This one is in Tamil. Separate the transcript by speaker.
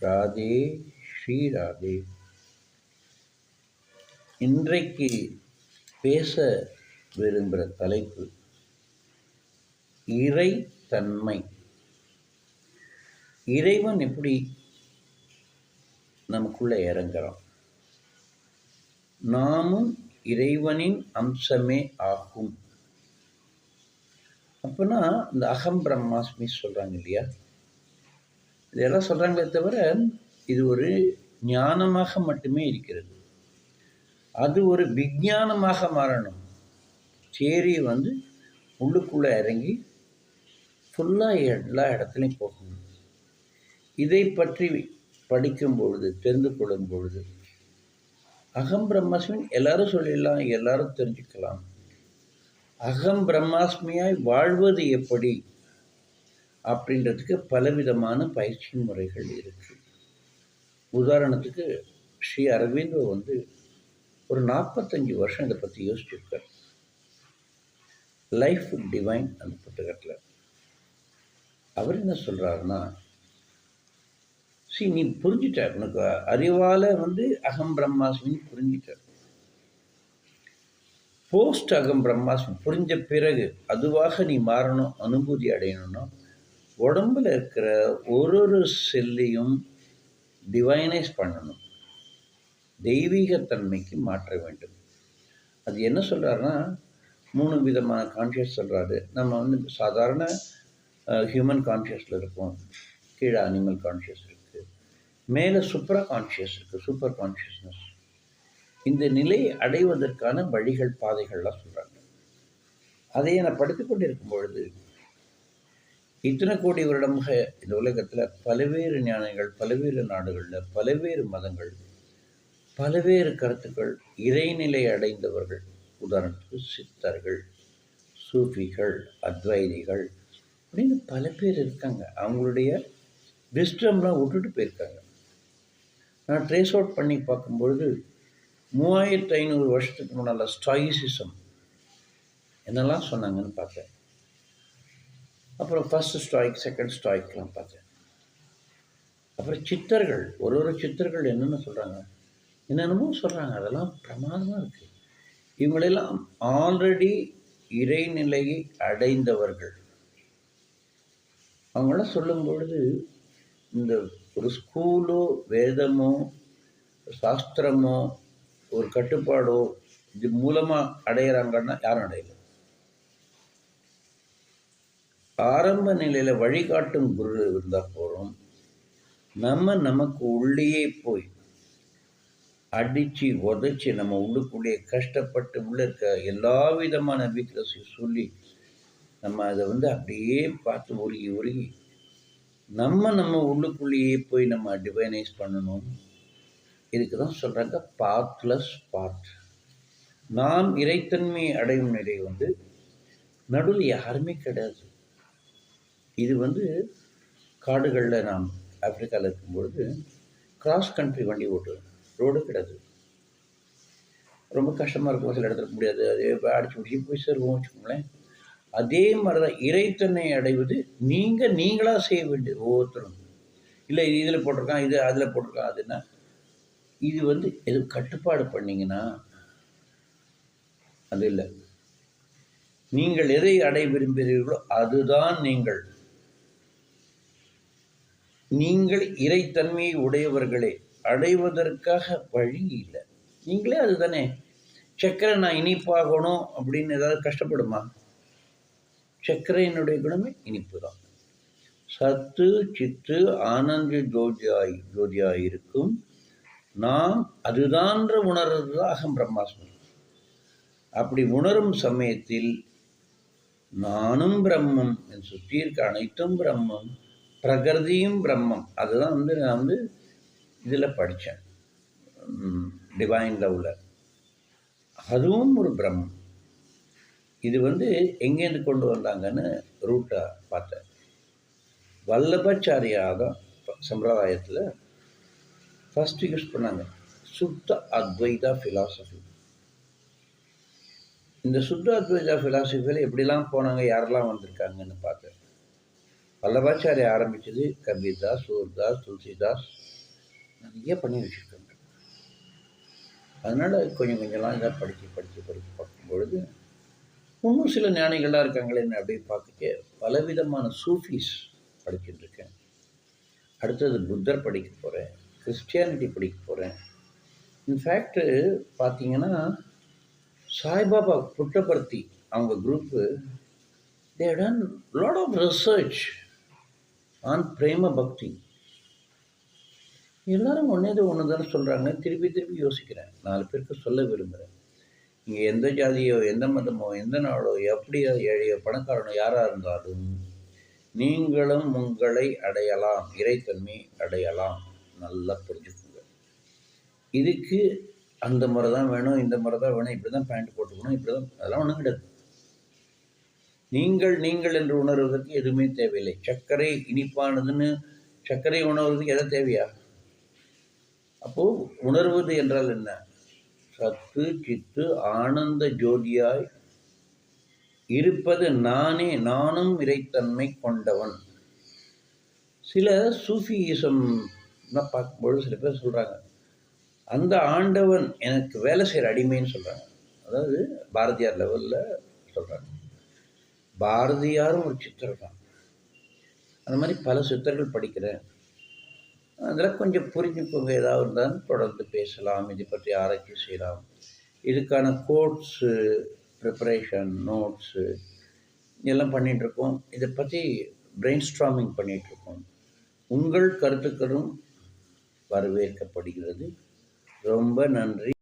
Speaker 1: ராதே ஸ்ரீ ராதே. இன்றைக்கு பேச விரும்புகிற தலைப்பு இறை தன்மை இறைவன் எப்படி நமக்குள்ள இறங்குறான்? நாமும் இறைவனின் அம்சமே ஆகும். அப்போனா இந்த அகம் பிரம்மாஸ்மி சொல்கிறாங்க இல்லையா? இதெல்லாம் சொல்கிறாங்களே தவிர இது ஒரு ஞானமாக மட்டுமே இருக்கிறது. அது ஒரு விஞ்ஞானமாக மாறணும். தேரி வந்து உள்ளுக்குள்ளே இறங்கி ஃபுல்லாக எல்லா இடத்துலையும் போகணும். இதை பற்றி படிக்கும் பொழுது தெரிந்து கொள்ளும் பொழுது அகம் பிரம்மாஸ்மின் எல்லாரும் சொல்லிடலாம் எல்லாரும் தெரிஞ்சுக்கலாம். அகம் பிரம்மாஸ்மியாய் வாழ்வது எப்படி? அப்படின்றதுக்கு பலவிதமான பயிற்சி முறைகள் இருக்கு. உதாரணத்துக்கு ஸ்ரீ அரவிந்தோ வந்து ஒரு நாற்பத்தஞ்சு வருஷம் இதை பற்றி யோசிச்சிருக்கார். லைஃப் டிவைன் அந்த புத்தகத்தில். அவர் என்ன சொல்கிறாருன்னா சி நீ புரிஞ்சிட்ட உனக்கு அறிவால் வந்து அகம் பிரம்மாஸ்மின்னு புரிஞ்சிட்ட போஸ்ட் அகம் பிரம்மாஸ்மி புரிஞ்ச பிறகு அதுவாக நீ மாறணும் அனுபூதி அடையணும்னா உடம்புல இருக்கிற ஒரு ஒரு செல்லையும் டிவைனைஸ் பண்ணணும். தெய்வீகத்தன்மைக்கு மாற்ற வேண்டும். அது என்ன சொல்கிறாருன்னா மூணு விதமான கான்ஷியஸ் சொல்கிறாரு நம்ம வந்து சாதாரண ஹியூமன் கான்ஷியஸில் இருக்கோம். கீழே அனிமல் கான்ஷியஸ் இருக்குது மேலே சூப்பரா கான்ஷியஸ் இருக்குது சூப்பர் கான்ஷியஸ்னஸ் இந்த நிலையை அடைவதற்கான வழிகள் பாதைகள்லாம் சொல்கிறாங்க அதையே நான் படித்துக் கொண்டிருக்கும் பொழுது இத்தனை கோடி வருடமாக இந்த உலகத்தில் பல்வேறு ஞானங்கள் பல்வேறு நாடுகளில் பல்வேறு மதங்கள் பல்வேறு கருத்துக்கள் இறைநிலை அடைந்தவர்கள். உதாரணத்துக்கு சித்தர்கள் சூஃபிகள் அத்வைதிகள் அப்படின்னு பல பேர் இருக்காங்க. அவங்களுடைய விஸ்டம்லாம் விட்டுட்டு போயிருக்காங்க. நான் ட்ரேஸ் அவுட் பண்ணி பார்க்கும்பொழுது மூவாயிரத்து ஐநூறு வருஷத்துக்கு முன்னால் ஸ்டாயிசிசம் என்னெல்லாம் சொன்னாங்கன்னு பார்த்தேன் அப்புறம் ஃபஸ்ட்டு ஸ்டாய்க் செகண்ட் ஸ்டாய்க்கெலாம் பார்த்தேன். அப்புறம் சித்தர்கள் ஒரு ஒரு சித்தர்கள் என்னென்ன சொல்கிறாங்க என்னென்னமோ சொல்கிறாங்க அதெல்லாம் பிரமாதமாக இருக்குது இவங்களெல்லாம் ஆல்ரெடி இறைநிலையை அடைந்தவர்கள். அவங்களாம் சொல்லும் பொழுது இந்த ஒரு ஸ்கூலோ வேதமோ சாஸ்திரமோ ஒரு கட்டுப்பாடோ இது மூலமாக அடையிறாங்கன்னா யாரும் அடையல. ஆரம்ப நிலையில் வழிகாட்டும் குரு இருந்தால் போகிறோம் நம்ம நமக்கு உள்ளேயே போய் அடித்து உதச்சி நம்ம உள்ளுக்குள்ளேயே கஷ்டப்பட்டு உள்ளே இருக்க எல்லா விதமான வீக்னஸையும் சொல்லி நம்ம அதை வந்து அப்படியே பார்த்து உருகி உருகி நம்ம நம்ம உள்ளுக்குள்ளேயே போய் நம்ம டிவைனைஸ் பண்ணணும். இதுக்கு தான் சொல்கிறாங்க பாத்லெஸ் பாத் நாம் இறைத்தன்மை அடையும் நிலை வந்து நடுவில் யாருமே கிடையாது. இது வந்து காடுகளில் நாம் ஆப்பிரிக்காவில் இருக்கும்பொழுது கிராஸ் கண்ட்ரி வண்டி ஓட்டுவோம் ரோடு கிடையாது. ரொம்ப கஷ்டமாக இருக்கும் சில இடத்துல முடியாது. அதே அடிச்சு முடிச்சு போய் சேருவோம் வச்சுக்கோங்களேன். அதே மாதிரி தான் இறைத்தன்மை அடைவது நீங்கள் நீங்களாக செய்ய வேண்டியது ஒவ்வொருத்தரும். இல்லை இது இதில் போட்டிருக்கான் இது அதில் போட்டிருக்கான் அதுன்னா இது வந்து எது கட்டுப்பாடு பண்ணிங்கன்னா அது இல்லை. நீங்கள் எதை அடை விரும்புகிறீர்களோ அதுதான் நீங்கள். நீங்கள் இறைத்தன்மையை உடையவர்களே அடைவதற்காக வழி இல்லை. நீங்களே அதுதானே. சர்க்கரை நான் இனிப்பாகணும் அப்படின்னு ஏதாவது கஷ்டப்படுமா? சர்க்கரையினுடைய குணமே இனிப்பு தான் சத்து சித்து ஆனந்த ஜோதியாய் ஜோதியாக இருக்கும் நாம் அதுதான்ற உணர்றது தான் அகம் பிரம்மாஸ்மி. அப்படி உணரும் சமயத்தில் நானும் பிரம்மம் என் சுற்றி இருக்க அனைத்தும் பிரம்மம். பிரகிருதியும் பிரம்மம். அதுதான் வந்து நான் வந்து இதில் படித்தேன் டிவைன் லவ்வில் அதுவும் ஒரு பிரம்மம். இது வந்து எங்கேருந்து கொண்டு வந்தாங்கன்னு ரூட்டை பார்த்தேன். வல்லபாச்சாரியாதான் சம்பிரதாயத்தில் ஃபஸ்ட்டு யூஸ் பண்ணாங்க. சுத்த அத்வைதா ஃபிலாசபி இந்த சுத்த அத்வைதா ஃபிலாசபியில் எப்படிலாம் போனாங்க யாரெல்லாம் வந்திருக்காங்கன்னு பார்த்தேன். வல்லபாச்சாரிய ஆரம்பித்தது கபீர்தாஸ் சூர்தாஸ் துளசிதாஸ். நிறைய பண்ணி வச்சுருக்காங்க. அதனால் கொஞ்சம் கொஞ்சம்லாம் இதாக படித்து படித்து படித்து பார்க்கும் பொழுது இன்னும் சில ஞானிகளாக இருக்காங்களேன்னு அப்படியே பார்க்க பலவிதமான சூஃபீஸ் படிச்சுட்டு இருக்கேன். அடுத்தது புத்தர் படிக்க போகிறேன் கிறிஸ்டியானிட்டி படிக்க போகிறேன் இன்ஃபேக்ட் பார்த்தீங்கன்னா சாய்பாபா புட்டபர்த்தி அவங்க group they done lot of research on prema bhakti. எல்லாரும் ஒன்றே ஒன்று தானே சொல்கிறாங்க திருப்பி திருப்பி யோசிக்கிறேன் நாலு பேருக்கு சொல்ல விரும்புகிறேன் இங்கே எந்த ஜாதியோ எந்த மதமோ எந்த நாடோ எப்படியோ ஏழையோ பணக்காரனோ யாராக இருந்தாலும் நீங்களும் உங்களை அடையலாம். இறைத்தன்மை அடையலாம். நல்லா புரிஞ்சுக்கோங்க. இதுக்கு அந்த முறை தான் வேணும் இந்த முறை தான் வேணும் இப்படி தான் பேண்ட் போட்டுக்கணும் இப்படி தான் அதெல்லாம் ஒன்றும் கிடையாது. நீங்கள் நீங்கள் என்று உணர்வதற்கு எதுவுமே தேவையில்லை. சர்க்கரை இனிப்பானதுன்னு சர்க்கரை உணர்வதற்கு எதை தேவையா? அப்போது உணர்வது என்றால் என்ன? சத்து சித்து ஆனந்த ஜோதியாய் இருப்பது நானே நானும் இறைத்தன்மை கொண்டவன். சில சூஃபியிசம் பார்க்கும்பொழுது சில பேர் சொல்கிறாங்க அந்த ஆண்டவன் எனக்கு வேலை செய்கிற அடிமைன்னு சொல்கிறாங்க அதாவது பாரதியார் லெவலில் சொல்கிறாங்க பாரதியாரும் ஒரு சித்தர் தான். அந்த மாதிரி பல சித்தர்கள் படிக்கிறேன். அதில் கொஞ்சம் புரிஞ்சுக்கோங்க ஏதாவது இருந்தாலும் தொடர்ந்து பேசலாம் இதை பற்றி ஆராய்ச்சி செய்யலாம். இதுக்கான கோட்ஸு ப்ரிப்பரேஷன் நோட்ஸு இதெல்லாம் பண்ணிகிட்ருக்கோம் இதை பற்றி பிரெயின் ஸ்ட்ராமிங் பண்ணிகிட்ருக்கோம் உங்கள் கருத்துக்களும் வரவேற்கப்படுகிறது. ரொம்ப நன்றி.